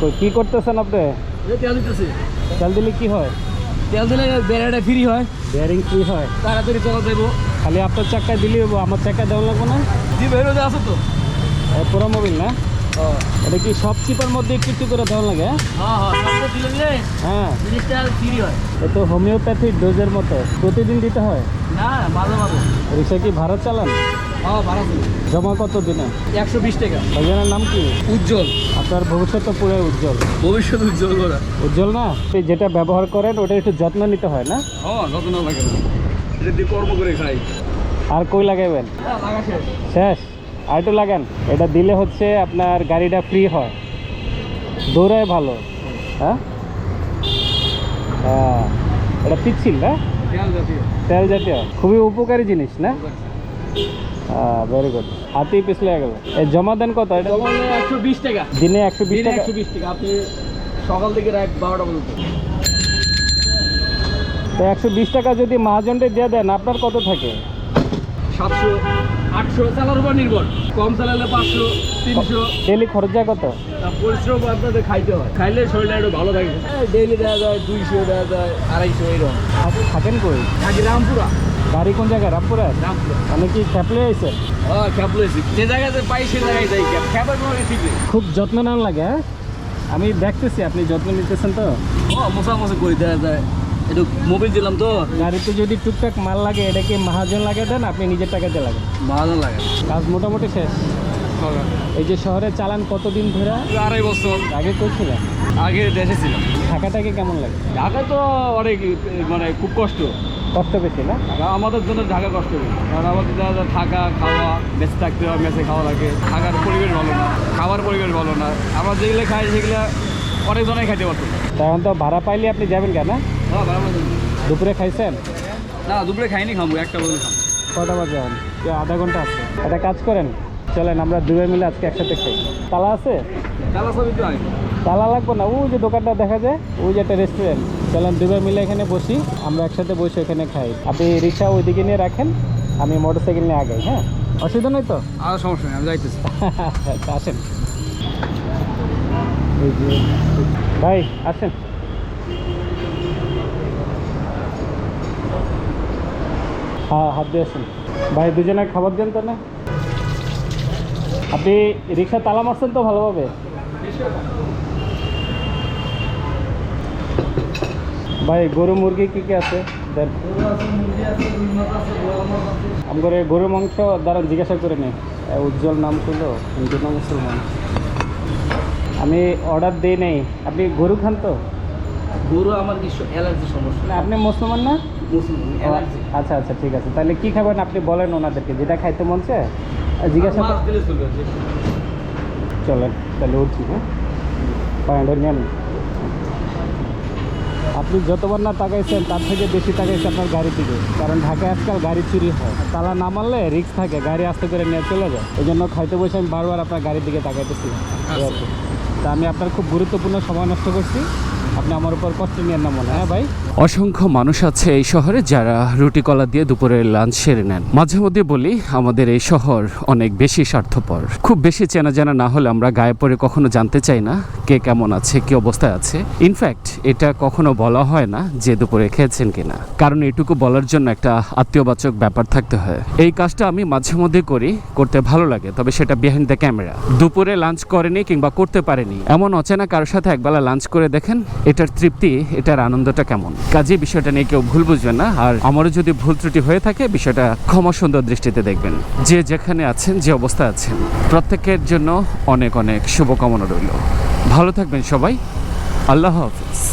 কই, কি করতেছেন আপনি? তেল দিতেছে। তেল দিলে কি হয়? তেল দিলে বেড়াটা ফ্রি হয়। বেয়ারিং ফ্রি হয়? তাড়াতাড়ি চলা যাব খালি আপনার চাক্কায় দিলে হব আমার চাক্কায় দেওয়া লাগবো না? জি বেরোতে আছে তো। পুরো মোবিল না? এটা কি সব চিপার মধ্যে একটু একটু করে দেওয়া লাগে? হ্যাঁ হ্যাঁ হ্যাঁ। জিনিসটা ফ্রি হয়। এ তো ডোজের মতো। প্রতিদিন দিতে হয়? না মাঝে মাঝে। রিক্সা কি ভাড়া চালান? জমা কত দিনে? একশো বিশ টাকা। ভাইজানের নাম কি? উজ্জ্বল। আপনার ভবিষ্যৎ তো পুরো উজ্জ্বল। ভবিষ্যৎ উজ্জ্বল করা উজ্জ্বল না? যেটা ব্যবহার করেন ওটা একটু যত্ন নিতে হয় না? হ্যাঁ যত্ন লাগে কর্ম করে খাই। আর কই লাগাইবেন লাগা শেষ। আর একটু লাগান। এটা দিলে হচ্ছে আপনার গাড়িটা ফ্রি হয়। দৌড়ায় ভালো। হ্যাঁ? হ্যাঁ। এটা পিচ্ছিল না? তেল জাতীয়। খুবই উপকারী জিনিস না? হ্যাঁ ভেরি গুড হাতেই পিছলে গেল। এই জমা দেন কত এটা? একশো বিশ টাকা। দিনে একশো বিশ টাকা? একশো বিশ টাকা। আপনি সকাল থেকে রাত বারোটা পর্যন্ত। তো একশো বিশ টাকা যদি মহাজনটা দিয়ে দেন আপনার কত থাকে? সাতশো আটশো চালার উপর নির্ভর। কম চালালে পাঁচশো তিনশো। ডেলি খরচা কত? পরিশ্রম আপনাদের খাইতে হয়। খাইলে শরীরটা একটু ভালো থাকে। ডেইলি দেওয়া যায় দুইশো দেওয়া যায় আড়াইশো এরকম থাক- থাকেন কই? থাকি রামপুরা। গাড়ি কোন জায়গায়? রামপুরে মানে কি খ্যাপলে আইছে হ্যাঁ যে জায়গাতে পাই সে জায়গায় যাই। ক্যাব কোনো ঠিক নেই। খুব যত্ন না লাগে হ্যাঁ? আমি দেখতেছি আপনি যত্ন নিতেছেন তো? ও মশা করে দেওয়া যায়। একটু মোবিল দিলাম তো। গাড়িতে যদি টুকটাক মাল লাগে এটা কি মহাজন লাগে দেন? আপনি নিজের টাকাতে লাগে মহাজন লাগে কাজ মোটামুটি শেষ। এই যে শহরে চালান কতদিন ধরে? আড়াই বছর। আগে করছিলেন আগে দেশে ছিলাম। ঢাকাটাকে কেমন লাগে? ঢাকা তো অনেক মানে খুব কষ্ট। কষ্ট বেশি না আমাদের জন্য ঢাকা কষ্ট। নেই কারণ আমাদের দেখা থাকা খাওয়া মেসে থাকতে হয় মেসে খাওয়া লাগে। থাকার পরিবেশ ভালো না খাবার পরিবেশ ভালো না। আমরা যেগুলো খাই সেগুলো অনেকজনেই খাইতে পারতো তখন তো ভাড়া পাইলে আপনি যাবেন কেন? দুপুরে খাইছেন? না দুপুরে খাইনি খাব একটা বলে খাব কটা বাজে এখন? আধা ঘণ্টা আছে। একটা কাজ করেন? চলেন আমরা দুবে মিলে আজকে একসাথে খাই। তালা আছে? তালা লাগবে না? ওই যে দোকানটা দেখা যায় ওই যে একটা রেস্টুরেন্ট চলেন দুবে মিলে এখানে বসি আমরা একসাথে বসে এখানে খাই। আপনি রিক্সা ওইদিকে নিয়ে রাখেন আমি মোটর সাইকেল নিয়ে আগাই হ্যাঁ? অসুবিধা নেই তো? আর সমস্যা নেই আমি যাইতেছি। আচ্ছা, আসেন। ভাই আসেন। হ্যাঁ হাত দিয়ে আসেন। ভাই দুজনে খাবার দেন তো না আপনি রিক্সা তালা মারছেন তো ভালোভাবে? ভাই গরু মুরগি কি কি আছে? আমার গরু মাংস দ্বারা জিজ্ঞাসা করে নেই উজ্জ্বল নাম ছিল হিন্দু না মুসলমান। আমি অর্ডার দিই নেই। আপনি গরু খান তো? গরু আমার কিছু অ্যালার্জি সমস্যা। না আপনি মুসলমান না? Muslim allergy. আচ্ছা আচ্ছা ঠিক আছে। তাহলে কি খাবেন আপনি বলেন ওনাদেরকে যেটা খাইতে মন চায়। জিজ্ঞাসা চলেন তাহলে উঠছি হ্যাঁ? পয়েন্টে নেন আপনি যতবার না তাকাইছেন তার থেকে বেশি তাকাইছে আপনার গাড়ি থেকে। কারণ ঢাকায় আজকাল গাড়ি চুরি হয়। তালা না মারলে রিস্ক থাকে গাড়ি আস্তে করে নিয়ে চলে যায়। এই জন্য খাইতে বসে আমি বারবার আপনার গাড়ির দিকে তাকাইতেছি। আর তা আমি আপনার খুব গুরুত্বপূর্ণ সময় নষ্ট করছি। আপনি আমার উপর কষ্ট নিয়ে না মনে হয়, হ্যাঁ ভাই? অসংখ্য মানুষ আছে এই শহরে যারা রুটি কলা দিয়ে দুপুরের লাঞ্চ সেরে নেন। মাঝে মধ্যে বলি, আমাদের এই শহর অনেক বেশি স্বার্থপর। খুব বেশি চেনা জানা না হলে আমরা গায়ে পড়ে কখনো জানতে চাই না কে কেমন আছে, কি অবস্থায় আছে। ইনফ্যাক্ট এটা কখনো বলা হয় না যে দুপুরে খেয়েছেন কিনা। কারণ এটুকু বলার জন্য একটা আত্মীয়বাচক ব্যাপার থাকতে হয়। এই কাজটা আমি মাঝে মধ্যে করি, করতে ভালো লাগে, তবে সেটা বিহাইন্ড দ্য ক্যামেরা দুপুরে লাঞ্চ করেনি কিংবা করতে পারেনি, এমন অচেনা কারোর সাথে একবেলা লাঞ্চ করে দেখেন, এটার তৃপ্তি, এটার আনন্দটা কেমন? কাজে বিষয়টা নিয়ে কেউ ভুল বুঝবেন না, আর আমারও যদি ভুল ত্রুটি হয়ে থাকে, বিষয়টা ক্ষমা সুন্দর দৃষ্টিতে দেখবেন। যে যেখানে আছেন, যে অবস্থা আছেন, প্রত্যেকের জন্য অনেক অনেক শুভকামনা রইল। ভালো থাকবেন সবাই। আল্লাহ হাফিজ।